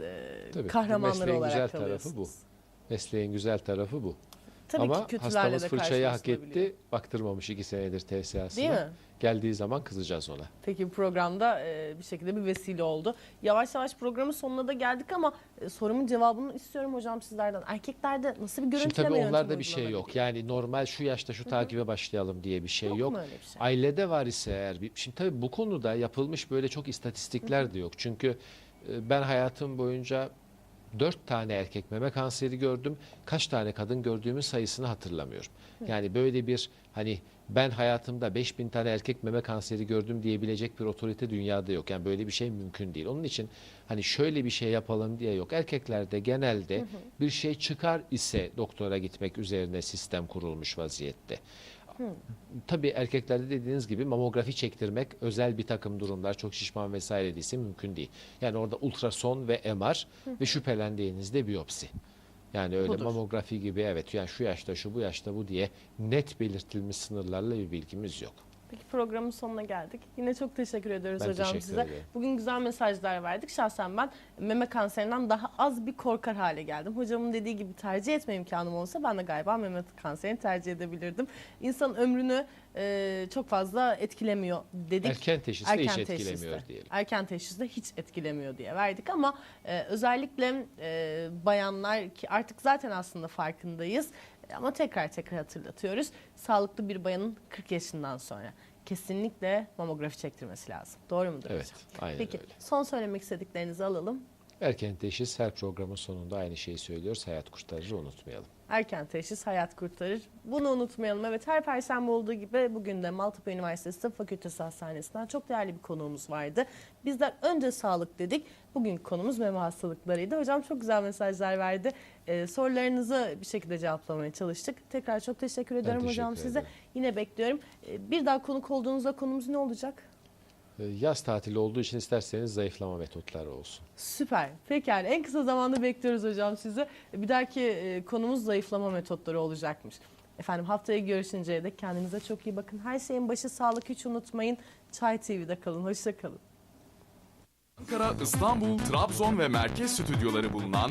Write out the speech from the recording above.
e, Tabii, kahramanları olarak güzel tarafı bu. Mesleğin güzel tarafı bu. Tabii Ama ki hastamız de fırçayı hak etti. Baktırmamış iki senedir TSA'sına. Değil mi? Geldiği zaman kızacağız ona. Peki programda e, bir şekilde bir vesile oldu. Yavaş yavaş programın sonuna da geldik ama e, sorumun cevabını istiyorum hocam sizlerden. Erkeklerde nasıl bir Şimdi görüntüleme tabii onlarda bir şey yok. Yani normal şu yaşta şu takibe başlayalım diye bir şey Yok yok. mu öyle bir şey? Ailede var ise eğer bir şimdi tabii bu konuda yapılmış böyle çok istatistikler de yok. Çünkü ben hayatım boyunca dört tane erkek meme kanseri gördüm. Kaç tane kadın gördüğümün sayısını hatırlamıyorum. Yani böyle bir hani ben hayatımda 5000 tane erkek meme kanseri gördüm diyebilecek bir otorite dünyada yok. Yani böyle bir şey mümkün değil. Onun için hani şöyle bir şey yapalım diye yok. Erkeklerde genelde bir şey çıkar ise doktora gitmek üzerine sistem kurulmuş vaziyette. Tabii erkeklerde dediğiniz gibi mamografi çektirmek özel bir takım durumlar çok şişman vesaire değilse mümkün değil. Yani orada ultrason ve MR ve şüphelendiğinizde biyopsi. Yani öyle Budur. mamografi gibi evet yani şu yaşta şu bu yaşta bu diye net belirtilmiş sınırlarla bir bilgimiz yok. Peki programın sonuna geldik. Yine çok teşekkür ediyoruz Ben hocam teşekkür size. ederim. Bugün güzel mesajlar verdik. Şahsen ben meme kanserinden daha az bir korkar hale geldim. Hocamın dediği gibi tercih etme imkanım olsa ben de galiba meme kanserini tercih edebilirdim. İnsan ömrünü e, çok fazla etkilemiyor dedik. Erken teşhiste hiç Erken etkilemiyor teşhiste. diyelim. Erken teşhiste hiç etkilemiyor diye verdik ama e, özellikle e, bayanlar ki artık zaten aslında farkındayız ama tekrar tekrar hatırlatıyoruz. Sağlıklı bir bayanın 40 yaşından sonra kesinlikle mamografi çektirmesi lazım. Doğru mudur Evet hocam? aynen Peki öyle. son söylemek istediklerinizi alalım. Erken teşhis her programın sonunda aynı şeyi söylüyoruz. Hayat kurtarır unutmayalım. Erken teşhis hayat kurtarır. Bunu unutmayalım. Evet her perşembe olduğu gibi bugün de Maltepe Üniversitesi Tıp Fakültesi Hastanesi'nden çok değerli bir konuğumuz vardı. Bizler önce sağlık dedik. Bugün konumuz meme hastalıklarıydı. Hocam çok güzel mesajlar verdi. Ee, sorularınızı bir şekilde cevaplamaya çalıştık. Tekrar çok teşekkür ederim teşekkür hocam size. ederim. Yine bekliyorum. Ee, bir daha konuk olduğunuzda konumuz ne olacak? Ee, Yaz tatili olduğu için isterseniz zayıflama metotları olsun. Süper. Pekala. En kısa zamanda bekliyoruz hocam sizi. Bir dahaki e, konumuz zayıflama metotları olacakmış. Efendim haftaya görüşünceye dek kendinize çok iyi bakın. Her şeyin başı sağlık hiç unutmayın. Çay TV'de kalın. Hoşça kalın. Ankara, İstanbul, Trabzon ve merkez stüdyoları bulunan